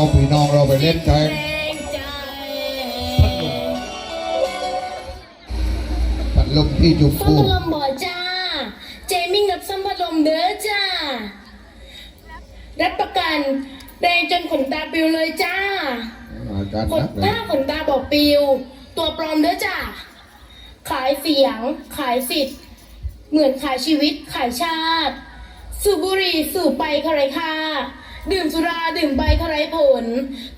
เราพี่น้องเราไปเล่นใช้แรงใจพัดลมที่จุกฟังปูพัดลมบ่จ้า เจมิ่งกับซัมพัดลมเด้อจ้า รับประกันแดงจนขนตาปิวเลยจ้าอาการขนนักเลยถ้าขนตาบอกปิว ตัวปลอมเด้อจ้า ขายเสียง ขายสิทธิ์ เหมือนขายชีวิต ขายชาติ สูบบุหรี่สูบไปใครค่า ดื่มสุราดื่มไปใครผล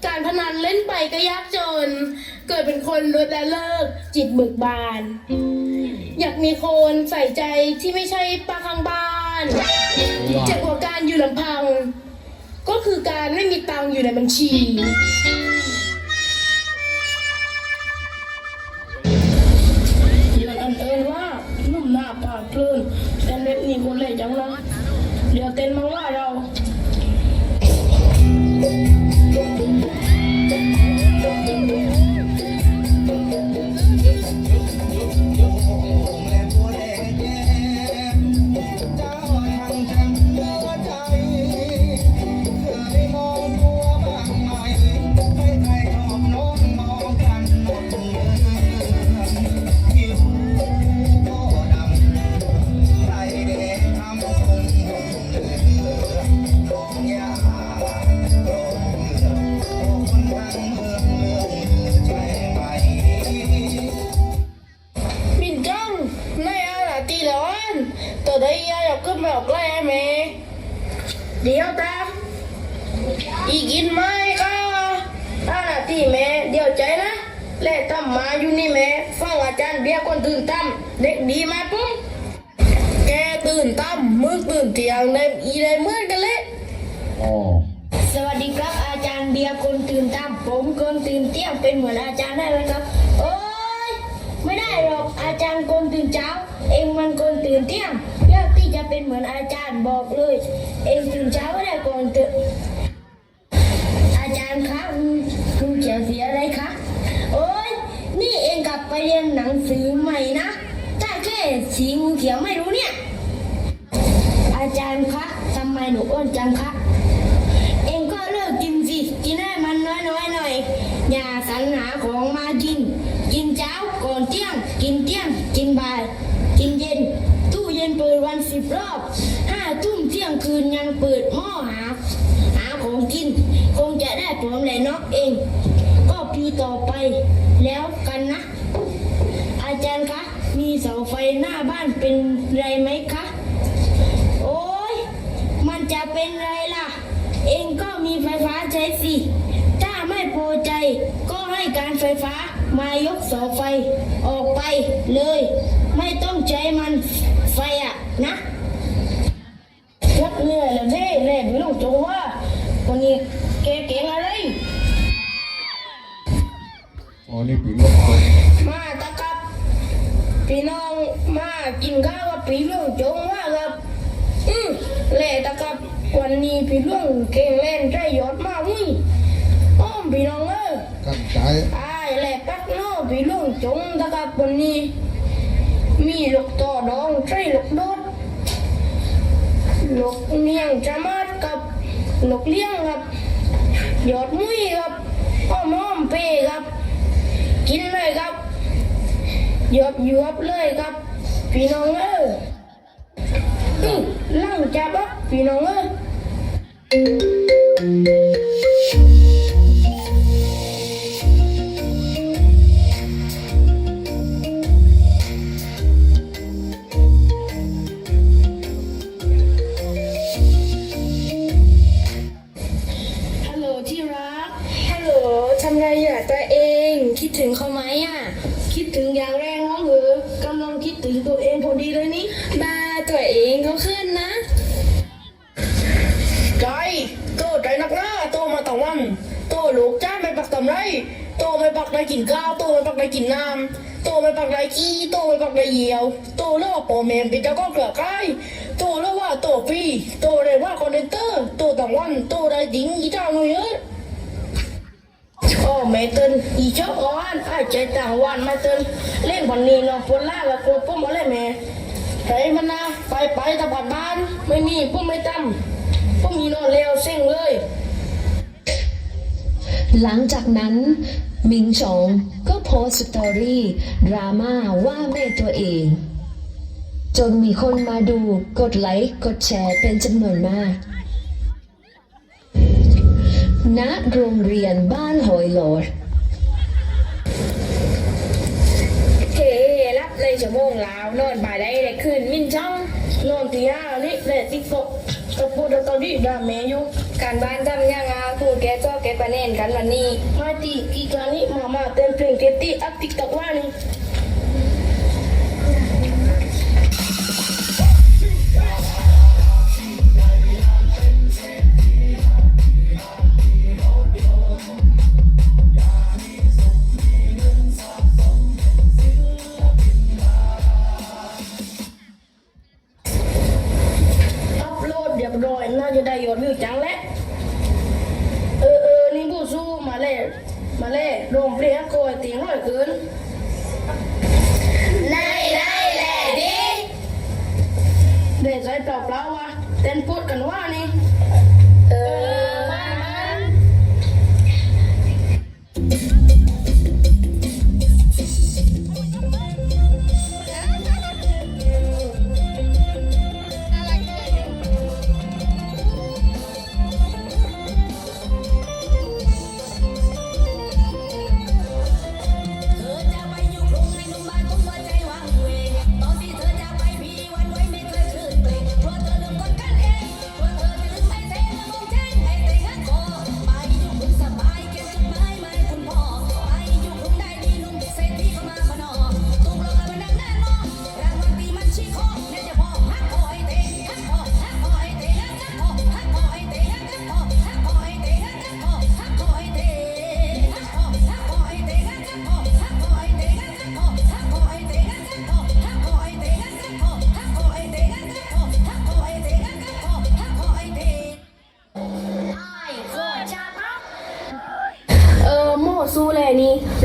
การพนันเล่นไปก็ยากจน เกิดเป็นคนลดและเลิก จิตเบิกบาน อยากมีคนใส่ใจที่ไม่ใช่ป้าข้างบ้านเจ็บกว่าการอยู่ลำพัง ก็คือการไม่มีตังค์อยู่ในบัญชี เรากันเอินว่านุ่มหน้าปากเพลินแต่เล็บนี่คนเล่จังละเดี๋ยวเต้นมาว่าเรา มิ เดี๋ยวตามอีกินไหมก็อาราตีแม่เดี๋ยวใจนะแล่ตั้มมาอยู่นี่แม่ฟังอาจารย์เบียร์คนตื่นตั้มเด็กดีมาปุ๊บแกตื่นตั้มมึงตื่นเตียงในอีได้เหมือนกันเลยอ๋อสวัสดีครับอาจารย์เบียร์คนตื่นตามผมคนตื่นเที่ยงเป็นเหมือนอาจารย์ได้ไหมครับ โอ้ยไม่ได้หรอกอาจารย์คนตื่นเช้า เองมันคนตื่นเที่ยงยากที่ จะเป็นเหมือนอาจารย์บอกเลย เองตื่นเช้าไม่ได้ก่อนตื่นอาจารย์คะคุณเขียนสีอะไรคะโอ้ยนี่เองกลับไปเรียนหนังสือใหม่นะถ้าแค่สีงูเขียวไม่รู้เนี่ย อาจารย์คะทำไมหนูอ้วนจังคะเองก็เลิกกินสิกินให้มันน้อยๆหน่อยอย่าสรรหาของมากิน กินเช้าก่อนเที่ยง กินเที่ยง กินบ่าย กินเย็น ตู้เย็นเปิด วันสิบรอบห้าทุ่มเที่ยงคืนยังเปิดหม้อหา หาของกิน คงจะได้ผลแหละนาะเอง ก็พิวต่อไปแล้วกันนะ อาจารย์คะ มีเสาไฟหน้าบ้านเป็นไรไหมคะ โอ้ยมันจะเป็นไรล่ะ เองก็มีไฟฟ้าใช้สิ ถ้าไม่พอใจ ก็ให้การไฟฟ้ามายกเสาไฟออกไปเลย ไม่ต้องใช้มันไฟ นะชักเหนื่อยแล้วเด้แล่พี่ลูกจงว่าคนนี้แกเก่งอะไร อ๋อ นี่ผีลมคนมาตะกับพี่น้องมากินข้าวกับพี่ลุงจงว่าครับ อืมแล่ตะกับวันนี้พี่ลุงเก่งเล่นใจยอดมากมึงอ้อมพี่น้องเอ้ยกันใจไอ้แหละปักโน่พี่ลุงจงตะกับวันนี้ มีลูกต่อดองใช่ลูกโดด ลูกเนียงจะมาดกับลูกเลี้ยงครับ ยอดมุ้ยครับอ้อมอ้อมเปครับ กินเลยครับหยบยอบเลยครับ พี่น้องเอ้ยอื้อล่างจับพี่น้องเอ้ย ตัวเองพอดีเลยนี่บ้าตัวเองเขาขึ้นนะ ใจโตใจนักหน้าโตมาต่างวันโตลูกจ้าไม่ปักตำไรโตไม่ปักไรกินข้าวโตไม่ปักไรกินน้ำโตไม่ปักไรขี้โตไม่ปักไรเหี่ยว โตเล่าว่าปอแมมเป็นเจ้าก็เกลือใกล้โตเล่าว่าโตฟรีโตเลยว่าคอนเทนเตอร์โตต่างวันโตได้ดิ้งอีเจ้าหน่อยเอ้ยโอไม่ตื่นอีเจ้าอ่อนไอ้ใจต่างวันไม่ตื่นเล่นวันนี้เนาะปวดล่ากับปวปุ่มอะไรแม่ใส่มันนะไปไปตะบัดบ้าน ไม่มีปุ่มไม่ตั้มปุ่มมีนอนแล้วเซ็งเลย หลังจากนั้นมิงชองก็โพสต์สตอรี่ดราม่าว่าแม่ตัวเอง จนมีคนมาดูกดไลค์กดแชร์เป็นจำนวนมาก ณโรงเรียนบ้านหอยหลอดเฮ้รับเลยชั่วโมงแล้วนอนบ่ายได้เลยคืนมินช่องนอนตีห้าลิเลยติ๊กตกกับพูดตอนนี้ด่าแม่อยู่การบ้านทำยังไงครูแกชอแกประเนนกันวันนี้มาตีกี่ครั้งนี้มามาเต้นเพลงเต้นตีอัพติ๊กตอกว่านี่ เต้นพูดกันว่านี่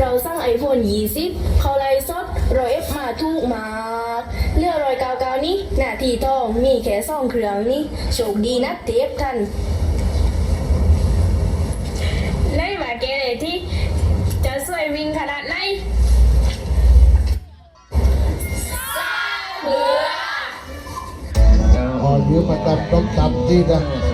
เราสร้างไอโฟน20เขาไล่สดรอยเอฟมาถูกมากเลือกรอยเก้าเก้านี้หน้าที่ต้องมีแค่ซ่องเครื่องนี้โชคดีนะเทปทันไล่มาแกเลยที่จะสวยวิ่งขนาดไหนขอยืมมาตัดต้มตำที่นะ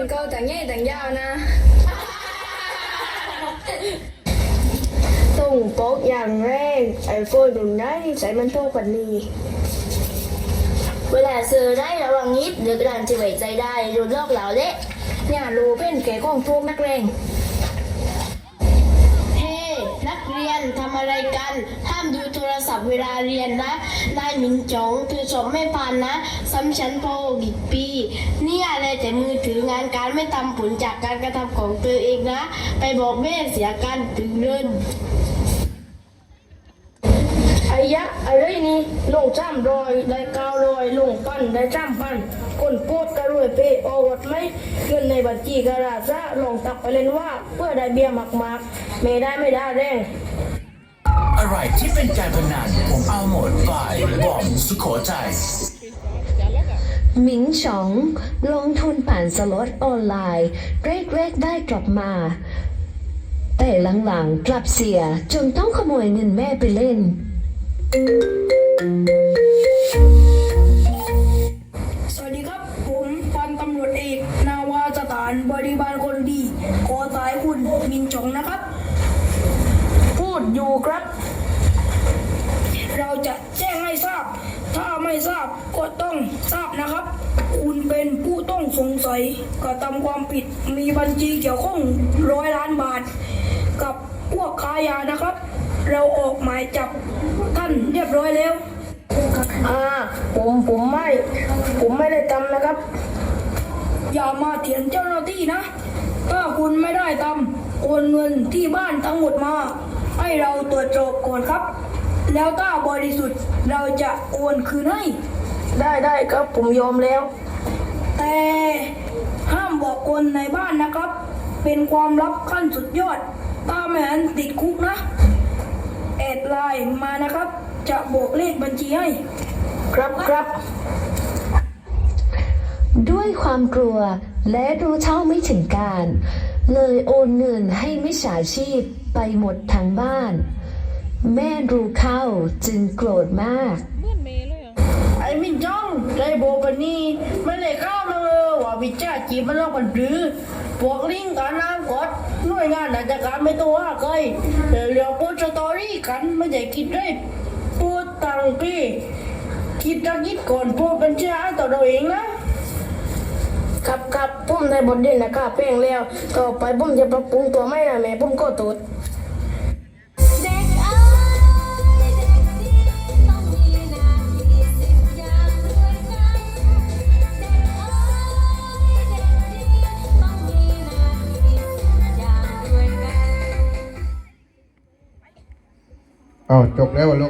ไม่พูดเก้าต่างแง่ต่างยาวนะตุ่งโป๊กอย่างแรงไอโฟนดุนได้ใช้มันโตกว่านี้เวลาซื้อได้ระวังนิดเดี๋ยวกระดานจะไว้ใจได้รุนลอกเหลาเละอย่ารู้เป็นแก่ของพวกนักเลง อะไรกัน ห้ามดูโทรศัพท์เวลาเรียนนะ นายหมิงจงคือสอบไม่ผ่านนะซ้ำชั้นพออีกปีเนี่ยอะไรแต่มือถืองานการไม่ทำผลจากการกระทำของตัวเองนะ ไปบอกแม่เสียกันถึงเรินไอ้ยะอะไรนี่ลงจ้ำรอยได้ก้ารอยลงปั้นได้จ้ำปั้นคนโพดกระรวยเปโอวดไหมเงินในบัญชีกระดาษซะลงตักไปเล่นว่าเพื่อได้เบี้ยหมักๆไม่ได้ไม่ได้แรง อะไรที่เป็นการพนันผมเอาหมดฝ่ายบอมสุโขทัยหมิงฉอง ลงทุนปั่นสล็อตออนไลน์แรกๆได้กลับมา แต่หลังๆกลับเสียจนต้องขโมยเงินแม่ไปเล่น สวัสดีครับ ผมพันตำรวจเอกนาวาสถานบริบาลคนดีขอสายคุณมินจงนะครับ พูดอยู่ครับ เราจะแจ้งให้ทราบ ถ้าไม่ทราบ ก็ต้องทราบนะครับ คุณเป็นผู้ต้องสงสัยกระทำความผิดมีบัญชีเกี่ยวข้องร้อยล้านบาท กับพวกค้ายานะครับ เราออกหมายจับท่านเรียบร้อยแล้วอ่าผมผมไม่ ผมไม่ได้ทำนะครับ อย่ามาเถียงเจ้าหน้าที่นะ ถ้าคุณไม่ได้ทำโอนเงินที่บ้านทั้งหมดมา ให้เราตรวจสอบก่อนครับ แล้วถ้าบริสุทธิ์เราจะโอนคืนให้ ได้ได้ครับผมยอมแล้ว แต่ห้ามบอกคนในบ้านนะครับ เป็นความลับขั้นสุดยอดถ้าไม่งั้นติดคุกนะ แอดไลน์มานะครับ จะบอกเลขบัญชีให้ ครับครับ ด้วยความกลัวและรู้เท่าไม่ถึงการ เลยโอนเงินให้มิจฉาชีพไปหมดทั้งบ้าน แม่รู้เข้าจึงโกรธมากไอ้มิน จ้องได้โบกันนี่ไม่เลยข้ามเลยว่าวิชาจีบมันลอกกันหรือพวกลิงการน้ำกดหน่วยงานราชการไม่ตัวว่าเคยเดี๋ยวเรียกพูดสตอรี่กันไม่ได้คิดได้พูดตังพี่คิดจะคิดก่อนพูดเป็นเชื่อต่อเราเองนะครับครับผมได้บทเรียนนะครับเพลงแล้ว ต่อไปผมจะปรับปรุงตัวไม่นะแม่ผมก็ตูด อย่าวยกันเอาจบแล้ววะลูก